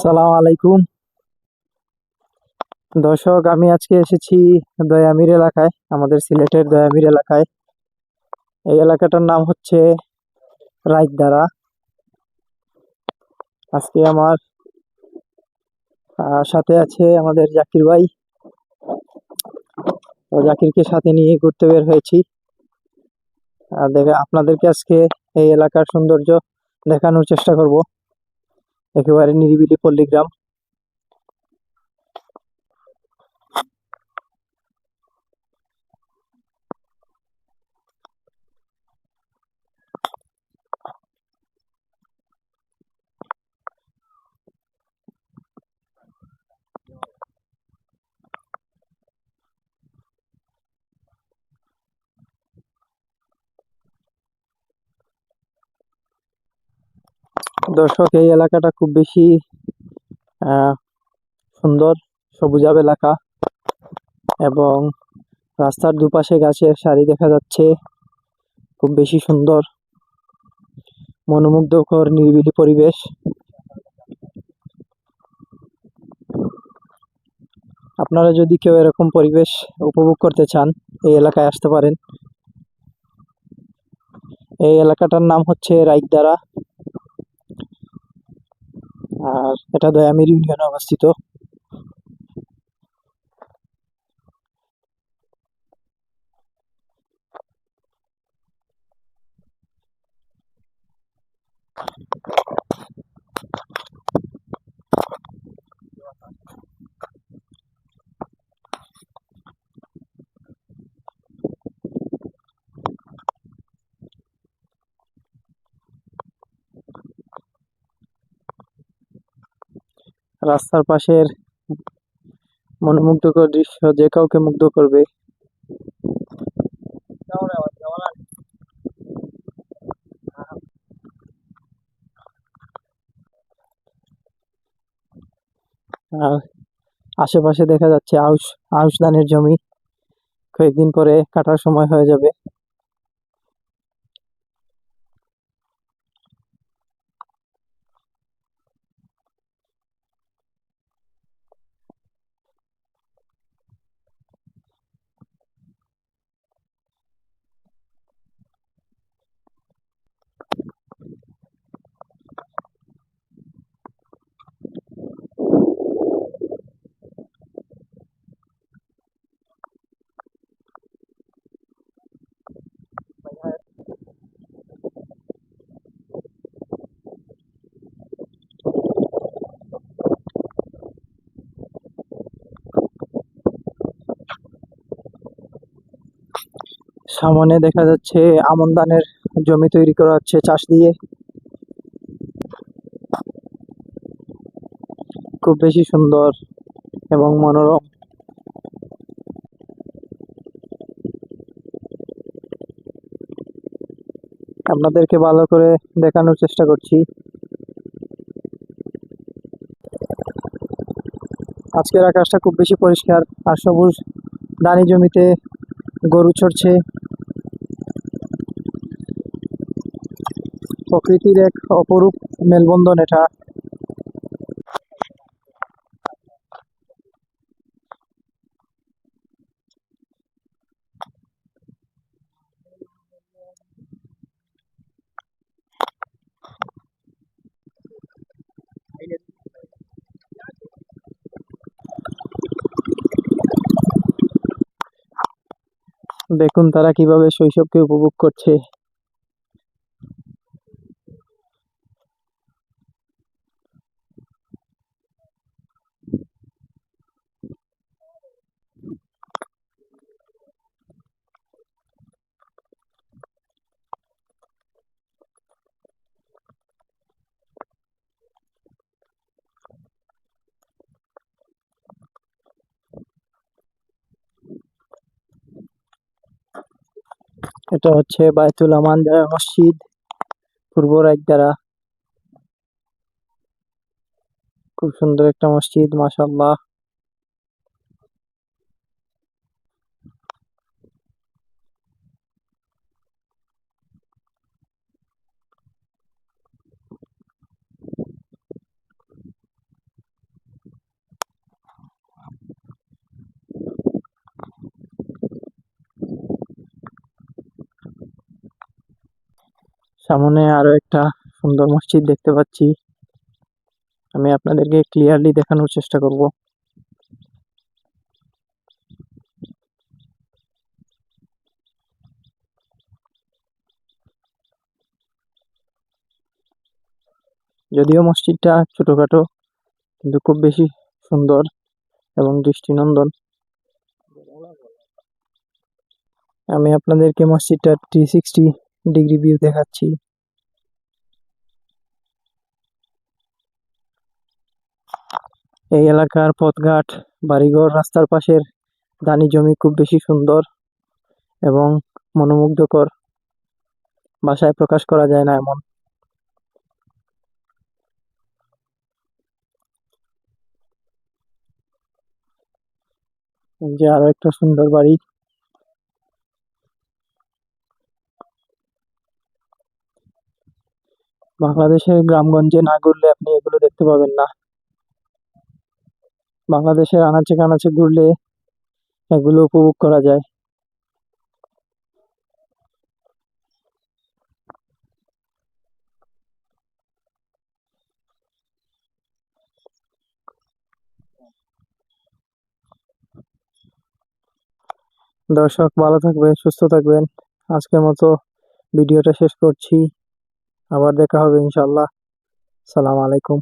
সালাম আলাইকুম। দর্শক, আমি আজকে এসেছি দয়ামির এলাকায়, আমাদের সিলেটের দয়ামির এলাকায়। এই এলাকাটার নাম হচ্ছে রাইতদারা আজকে আমার সাথে আছে আমাদের জাকির ভাই। জাকিরকে সাথে নিয়ে ঘুরতে বের হয়েছি। আর দেখে, আপনাদেরকে আজকে এই এলাকার সৌন্দর্য দেখানোর চেষ্টা করব। একেবারে নিরিবিলি পল্লীগ্রাম। দর্শক, এই এলাকাটা খুব বেশি সুন্দর সবুজাব এলাকা এবং রাস্তার দুপাশে গাছের সারি দেখা যাচ্ছে, খুব বেশি সুন্দর, মনোমুগ্ধকর, নিরিবিলি পরিবেশ। আপনারা যদি কেউ এরকম পরিবেশ উপভোগ করতে চান, এই এলাকায় আসতে পারেন। এই এলাকাটার নাম হচ্ছে রাইকদারা। আর এটা দয়ামির ইউনিয়নে অবস্থিত। রাস্তার পাশের মনোমুগ্ধকর দৃশ্য যে কাউকে মুগ্ধ করবে। আর আশেপাশে দেখা যাচ্ছে আউশ আউশ ধানের জমি। কয়েকদিন পরে কাটার সময় হয়ে যাবে। সামনে দেখা যাচ্ছে আমন ধানের জমি তৈরি করা হচ্ছে চাষ দিয়ে। খুব বেশি সুন্দর এবং মনোরম। আপনাদেরকে ভালো করে দেখানোর চেষ্টা করছি। আজকের আকাশটা খুব বেশি পরিষ্কার আর সবুজ। দানি জমিতে গরু চড়ছে। প্রকৃতির এক অপরূপ মেলবন্ধন এটা। দেখুন তারা কীভাবে শৈশবকে উপভোগ করছে। এটা হচ্ছে বায়তুল আমান মসজিদ পূর্ব রায়দারা খুব সুন্দর একটা মসজিদ মাশাআল্লাহ। সামনে আরও একটা সুন্দর মসজিদ দেখতে পাচ্ছি। আমি আপনাদেরকে ক্লিয়ারলি দেখানোর চেষ্টা করব। যদিও মসজিদটা ছোটখাটো, কিন্তু খুব বেশি সুন্দর এবং দৃষ্টিনন্দন। আমি আপনাদেরকে মসজিদটা থ্রি সিক্সটি ডিগ্রি ভিউ দেখাচ্ছি। এই এলাকার পথঘাট, বাড়িঘর, রাস্তার পাশের ধানি জমি খুব বেশি সুন্দর এবং মনোমুগ্ধকর। ভাষায় প্রকাশ করা যায় না এমন। যে আরও একটা সুন্দর বাড়ি। বাংলাদেশের গ্রামগঞ্জে না ঘুরলে আপনি এগুলো দেখতে পাবেন না। বাংলাদেশের আনাচে কানাচে ঘুরলে এগুলো উপভোগ করা যায়। দর্শক, ভালো থাকবেন, সুস্থ থাকবেন। আজকের মতো ভিডিওটা শেষ করছি। আবার দেখা হবে ইনশাল্লাহ সালাম আলাইকুম।